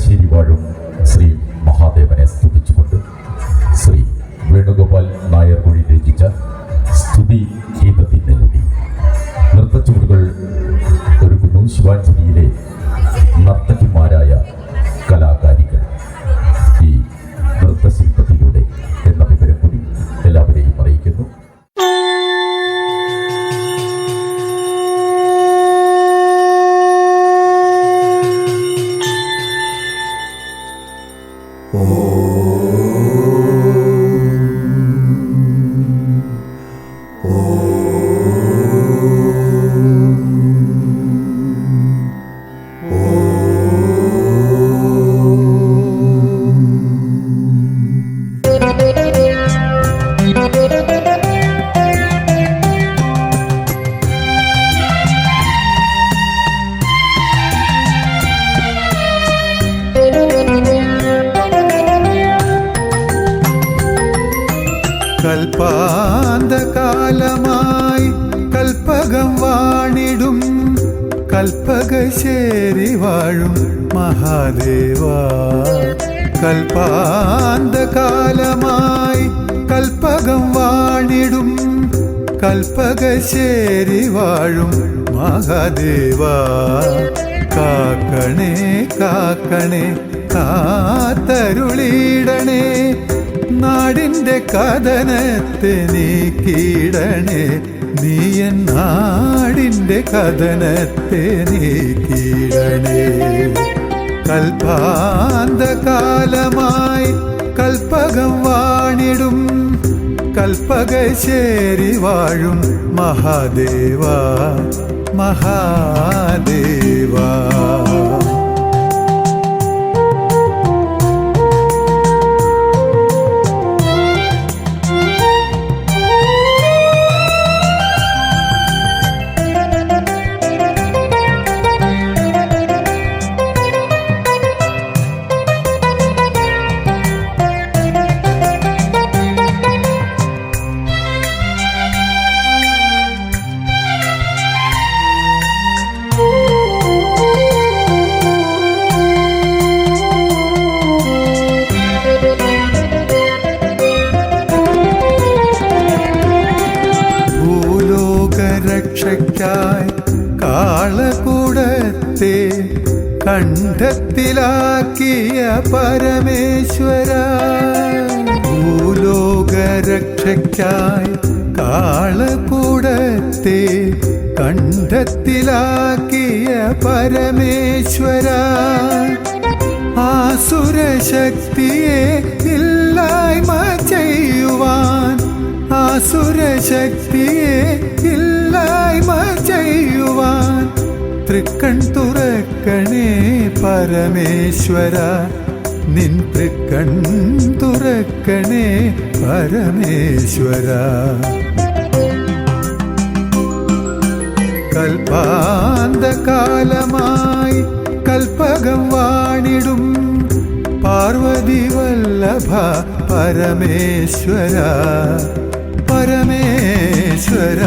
തലശ്ശേരി വാഴും ശ്രീ മഹാദേവനെ സ്തുതിച്ചുകൊണ്ട് ശ്രീ വേണുഗോപാൽ നായർ കൂടി രചിച്ച സ്തുതി ഗീതത്തിന്റെ കൂടി നൃത്തച്ചുവടുകൾ ഒരുക്കുന്നു ശിവാഞ്ജലിയിലെ നർത്തകിമാരായ കലാകാരികൾ കൽപ്പകശേരി വാഴും മഹാദേവ. കൽപ്പാന്തകാലമായി കൽപ്പകം വാണിടും കൽപ്പകശേരി വാഴും മഹാദേവ. കാക്കണേ കാക്കണേ കാത്തരുളിയിടണേ നാടിന്റെ കഥനത്തെ നീക്കിയിടണേ നീയൻ നാടിന്റെ കഥനത്തെ നീ കീഴണേ കൽപ്പാന്തകാലമായി കൽപ്പകം വാണിടും കൽപ്പകശേരി വാഴും മഹാദേവ മഹാദേവ. കണ്ഠത്തിലാക്കിയ പരമേശ്വര ഭൂലോകരക്ഷയ്ക്കായി കാളകൂടത്തെ കണ്ഠത്തിലാക്കിയ പരമേശ്വര ആസുരശക്തിയെ ഇല്ലായ്മ ചെയ്യുവാൻ ആസുരശക്തിയെ ഇല്ലായ്മ ചെയ്യുവാൻ തൃക്കൺ തുറക്കണേ പരമേശ്വര നിൻ തൃക്കൺ തുറക്കണേ പരമേശ്വര. കൽപ്പാന്തകാലമായി കൽപ്പകം വാണിടും പാർവതി വല്ലഭ പരമേശ്വര പരമേശ്വര.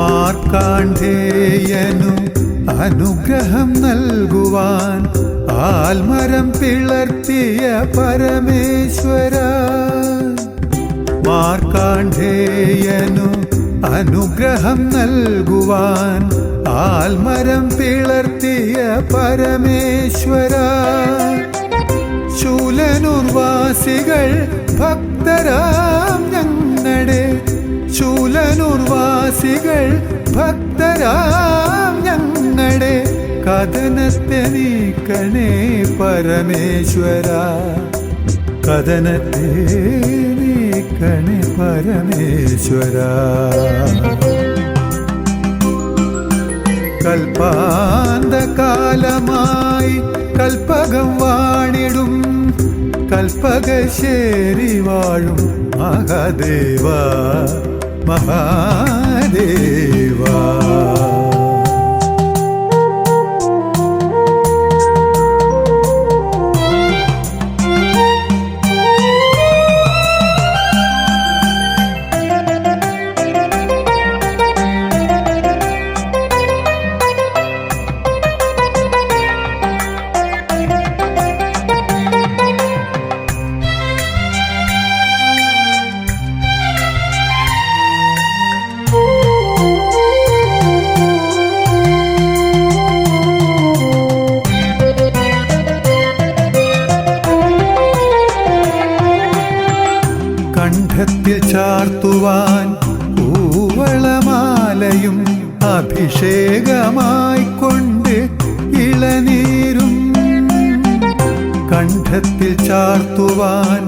മാർക്കാണ്ഡേയനു അനുഗ്രഹം നൽകുവാൻ ആൽമരം പിളർത്തിയ പരമേശ്വര. മാർക്കാണ്ഡേയനു അനുഗ്രഹം നൽകുവാൻ ആൽമരം പിളർത്തിയ പരമേശ്വര. ശൂലനുർവാസികൾ ഭക്തരാം ഞങ്ങളുടെ ശൂലനുർവാസികൾ ഭക്തരാം ഞങ്ങളുടെ കഥനത്തെ നീക്കണേ പരമേശ്വര. കഥനത്തെ നീക്ക നീക്കണേ പരമേശ്വര. കൽപ്പാന്തകാലമായി കൽപ്പകം വാണിടും കൽപ്പകശേരി വാഴും മഹാദേവ. മഹാദേവ. അഭിഷേകമായി കൊണ്ട് ഇളനീരും കണ്ഠത്തിൽ ചാർത്തുവാൻ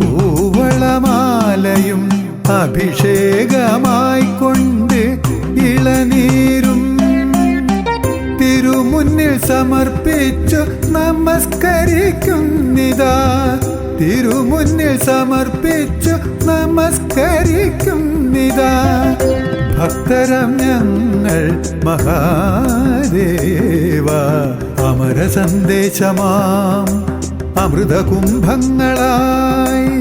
പൂവളമാലയും അഭിഷേകമായിക്കൊണ്ട് ഇളനീരും തിരുമുന്നിൽ സമർപ്പിച്ചു നമസ്കരിക്കുന്നിതാ. തിരുമുന്നിൽ സമർപ്പിച്ചു നമസ്കരിക്കുന്നിതാ. ഭക്തരം ഞങ്ങൾ മഹാദേവ അമര സന്ദേശമാം. അമൃതകുംഭങ്ങളായി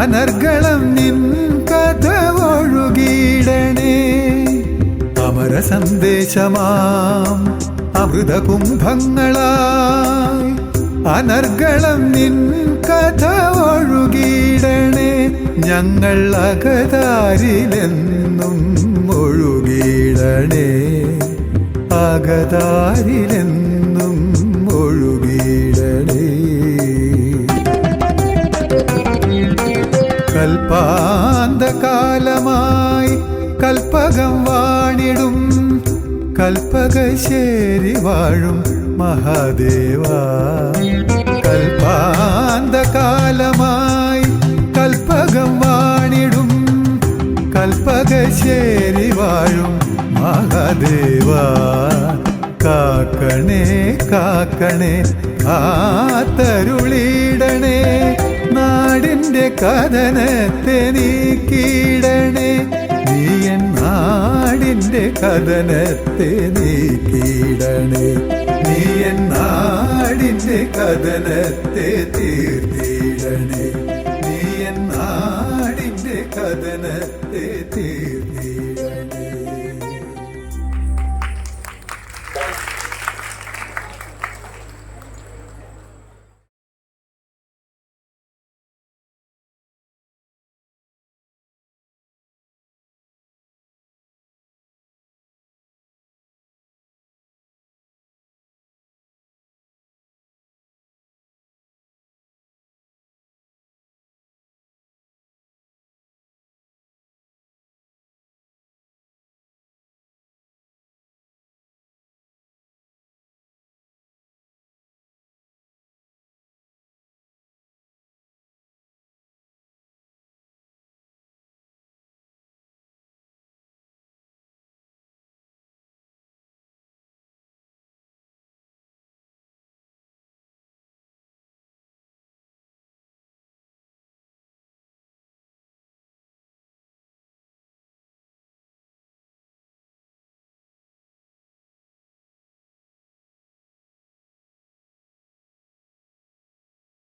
അനർഗളം നിൻ കഥ ഒഴുകിയിടണേ അമര സന്ദേശമാം. അമൃതകുംഭങ്ങളായി അനർഗളം നിൻ കഥ ഒഴുകിയിടണേ ഞങ്ങൾ അകതാരിലെന്നും ഒഴുകിയിടണേ. അകതാരിലെന്നും ഒഴുകിയിടണേ. കൽപ്പാന്തകാലമായി കൽപ്പകം വാണിടും. കൽപ്പകശേരി വാഴും മഹാദേവ. കൽപ്പാന്തകാലമായി കൽപ്പകശേരി വാഴും മഹാദേവ. കാക്കണേ കാക്കണേ കാത്തരുളിടണേ നാടിന്റെ കഥനത്തെ നീക്കിയിടണേ. നീ എൻ നാടിന്റെ കഥനത്തെ നീക്കിയിടണേ. നീ എൻ നാടിന്റെ കഥനത്തെ തീർത്തിടണേ